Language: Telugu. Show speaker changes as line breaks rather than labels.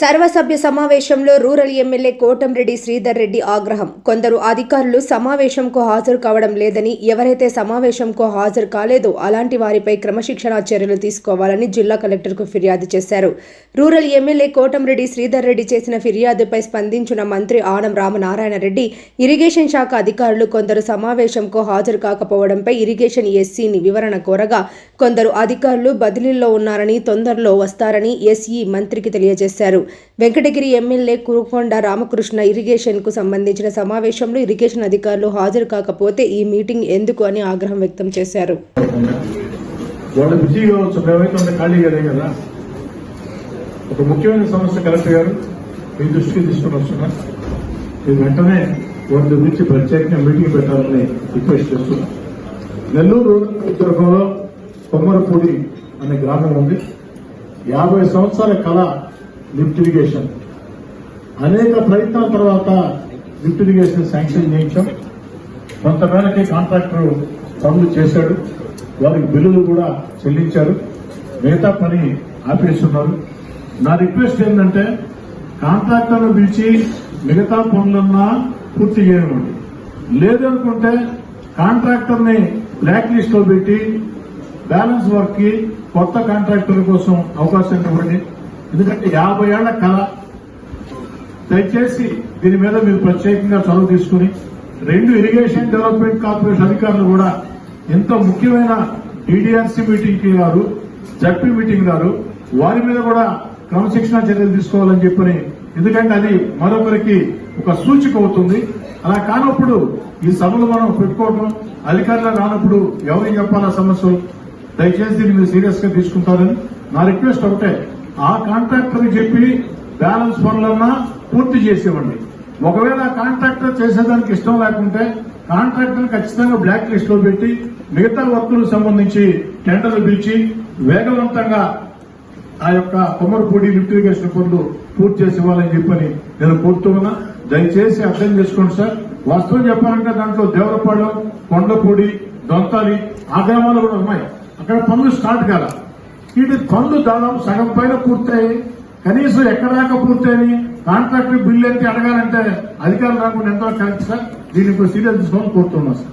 సర్వసభ్య సమావేశంలో రూరల్ ఎమ్మెల్యే కోటంరెడ్డి శ్రీధర్ రెడ్డి ఆగ్రహం. కొందరు అధికారులు సమావేశంకు హాజరు కావడం లేదని ఎవరైతే సమావేశంకు హాజరు కాలేదో అలాంటి వారిపై క్రమశిక్షణా చర్యలు తీసుకోవాలని జిల్లా కలెక్టర్కు ఫిర్యాదు చేశారు. రూరల్ ఎమ్మెల్యే కోటంరెడ్డి శ్రీధర్ రెడ్డి చేసిన ఫిర్యాదుపై స్పందించిన మంత్రి ఆనం రామనారాయణ రెడ్డి ఇరిగేషన్ శాఖ అధికారులు కొందరు సమావేశంకు హాజరు కాకపోవడంపై ఇరిగేషన్ ఎస్సీని వివరణ కోరగా కొందరు అధికారులు బదిలీల్లో ఉన్నారని తొందరలో వస్తారని ఎస్ఈ మంత్రికి తెలియజేశారు. వెంకటగిరి ఎమ్మెల్యే కురుకొండ రామకృష్ణ ఇరిగేషన్కు సంబంధించిన సమావేశంలో ఇరిగేషన్ అధికారులు హాజరు కాకపోతే ఈ మీటింగ్ ఎందుకు అని ఆగ్రహం వ్యక్తం చేశారు.
వాళ్ళు బిజీ కావచ్చు మేమైతే ఉన్న ఖాళీ కదా ఒక ముఖ్యమైన సమస్య కలెక్టర్ గారు మీ దృష్టికి తీసుకుని వస్తున్నా. మీరు వెంటనే వాటి గురించి ప్రత్యేకంగా మీటింగ్ పెట్టాలని రిక్వెస్ట్ చేస్తున్నా. నెల్లూరు నియోజకవర్గంలో కొమ్మరపూడి అనే గ్రామం ఉంది. యాభై సంవత్సరాల కళ లిఫ్ట్ ఇరిగేషన్. అనేక ప్రయత్నాల తర్వాత లిఫ్ట్ ఇరిగేషన్ శాంక్షన్ చేయించాం. కొంతమేరకి కాంట్రాక్టర్ పనులు చేశాడు. వారికి బిల్లులు కూడా చెల్లించారు. మిగతా పని ఆపేస్తున్నారు. నా రిక్వెస్ట్ ఏంటంటే కాంట్రాక్టర్ను పిలిచి మిగతా పనులన్నా పూర్తి చేయనివ్వండి. లేదనుకుంటే కాంట్రాక్టర్ని బ్లాక్ లిస్ట్లో పెట్టి బ్యాలెన్స్ వర్క్కి కొత్త కాంట్రాక్టర్ కోసం అవకాశం ఇవ్వండి. ఎందుకంటే యాభై ఏళ్ళ కళ. దయచేసి దీని మీద మీరు ప్రత్యేకంగా చొరవ తీసుకుని రెండు ఇరిగేషన్ డెవలప్మెంట్ కార్పొరేషన్ అధికారులు కూడా ఎంతో ముఖ్యమైన డిడిఆర్సీ మీటింగ్కి గారు జడ్పీ మీటింగ్ గారు వారి మీద కూడా క్రమశిక్షణ చర్యలు తీసుకోవాలని చెప్పని ఎందుకంటే అది మరొకరికి ఒక సూచిక అవుతుంది. అలా కానప్పుడు ఈ సభలు మనం పెట్టుకోవటం అధికారులు రానప్పుడు ఎవరికి చెప్పాలా సమస్యలు? దయచేసి దీన్ని మీరు సీరియస్గా తీసుకుంటారని నా రిక్వెస్ట్ ఒకటే. ఆ కాంట్రాక్టర్ చెప్పి బ్యాలెన్స్ పనులన్నా పూర్తి చేసేవాడిని. ఒకవేళ కాంట్రాక్టర్ చేసేదానికి ఇష్టం లేకుంటే కాంట్రాక్టర్ ఖచ్చితంగా బ్లాక్ లిస్ట్లో పెట్టి మిగతా వర్కులకు సంబంధించి టెండర్లు పిలిచి వేగవంతంగా ఆ యొక్క కొమ్మరపూడి లిఫ్ట్ ఇరిగేషన్ పనులు పూర్తి చేసేవాళ్ళని చెప్పని నేను కోరుతున్నా దయచేసి అర్థం చేసుకోండి సార్. వాస్తవం చెప్పాలంటే దాంట్లో దేవరపాళెం కొండపూడి దొంతాలి ఆ గ్రామాలు కూడా ఉన్నాయి. అక్కడ పనులు స్టార్ట్ కాల. వీటి పనులు దాదాపు సగం పైన పూర్తయి కనీసం ఎక్కడాక పూర్తయి కాంట్రాక్టర్ బిల్లు ఎంత అడగాలంటే అధికారులు రాకుండా ఎంతో కరెక్ట్ సార్. దీనికి సీరియస్ తీసుకోవాలని కోరుతున్నాను sir.